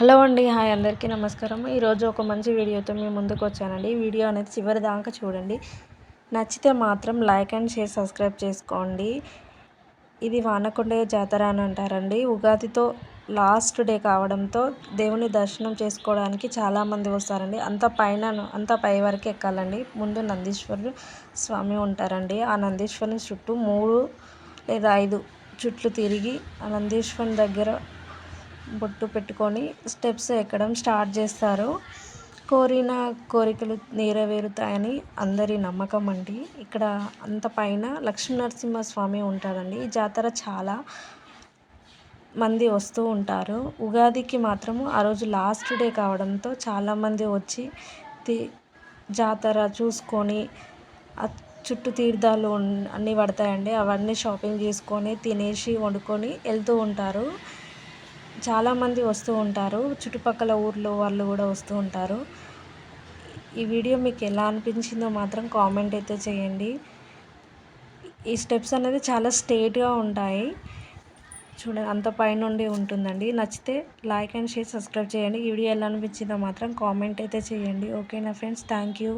Hello అండి hi అందరికీ నమస్కారం. ఈరోజు ఒక మంచి వీడియోతో మేము ముందుకు వచ్చానండి. ఈ వీడియో అనేది చివరి దాకా చూడండి. నచ్చితే మాత్రం లైక్ అండ్ షేర్ సబ్స్క్రైబ్ చేసుకోండి. ఇది వానకొండ జాతర అని అంటారండి. ఉగాదితో లాస్ట్ డే కావడంతో దేవుని దర్శనం చేసుకోవడానికి చాలామంది వస్తారండి. అంత పైన అంత పై వరకు ఎక్కాలండి. ముందు నందీశ్వరుడు స్వామి ఉంటారండి. ఆ నందీశ్వరుని చుట్టూ మూడు లేదా ఐదు చుట్లు తిరిగి ఆ నందీశ్వరుని దగ్గర బొట్టు పెట్టుకొని స్టెప్స్ ఎక్కడం స్టార్ట్ చేస్తారు. కోరిన కోరికలు నెరవేరుతాయని అందరి నమ్మకం అండి. ఇక్కడ అంత పైన లక్ష్మీనరసింహస్వామి ఉంటాడండి. ఈ జాతర చాలా మంది వస్తూ ఉంటారు. ఉగాదికి మాత్రము ఆ రోజు లాస్ట్ డే కావడంతో చాలామంది వచ్చి తీ జాతర చూసుకొని చుట్టూ తీర్థాలు అన్నీ పడతాయండి. అవన్నీ షాపింగ్ చేసుకొని తినేసి వండుకొని వెళ్తూ ఉంటారు. చాలామంది వస్తూ ఉంటారు. చుట్టుపక్కల ఊర్లో వాళ్ళు కూడా వస్తూ ఉంటారు. ఈ వీడియో మీకు ఎలా అనిపించిందో మాత్రం కామెంట్ అయితే చేయండి. ఈ స్టెప్స్ అనేది చాలా స్ట్రేట్గా ఉంటాయి. చూడండి అంత పైనుండి ఉంటుందండి. నచ్చితే లైక్ అండ్ షేర్ సబ్స్క్రైబ్ చేయండి. ఈ వీడియో ఎలా అనిపించిందో మాత్రం కామెంట్ అయితే చేయండి. ఓకేనా ఫ్రెండ్స్? Thank you.